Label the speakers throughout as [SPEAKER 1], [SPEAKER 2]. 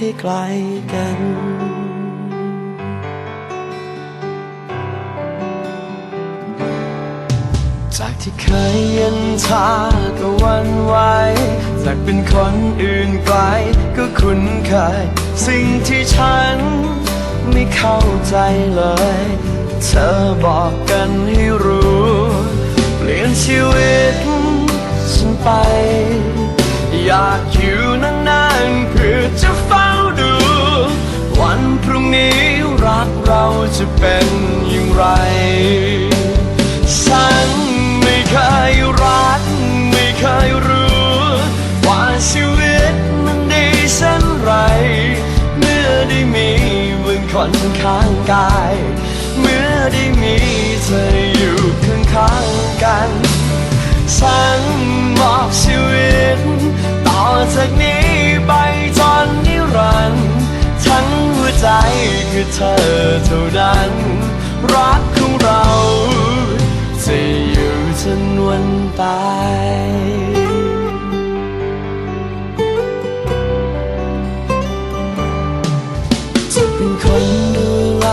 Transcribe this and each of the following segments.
[SPEAKER 1] ให้ไกลกันจากที่เคยเย็นชาก็วันไหวจากเป็นคนอื่นไกลก็คุ้นเคย สิ่งที่ฉันไม่เข้าใจเลย เธอบอกกันให้รู้ เปลี่ยนชีวิตฉันไป อยากอยู่ รักเราจะเป็นอย่างไร ฉันไม่เคยรัก ไม่เคยรู้ ว่าชีวิตมันดีเช่นไร เมื่อได้มีมึงคนข้างกาย เมื่อได้มีเธออยู่ข้างข้างๆกัน ฉันมอบชีวิต เธอเท่านั้น รักของเราจะอยู่จนวันตายจะเป็นคนดูแล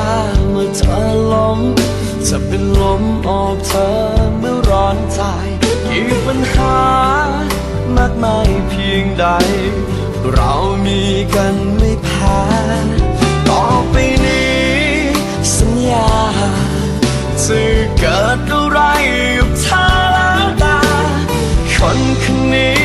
[SPEAKER 1] เมื่อเธอล้มจะเป็นลมออกเธอเมื่อร้อนใจกี่ปัญหามากมายเพียงใด เรามีกันไม่แพ้ จะเกิดอะไรกับเธอแล้วตาคนคนนี้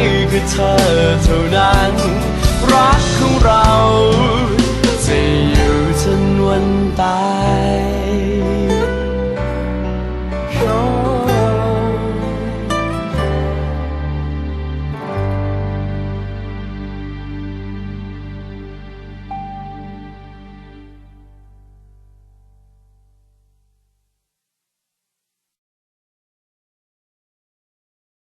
[SPEAKER 1] คือเธอเท่านั้น รักของเรา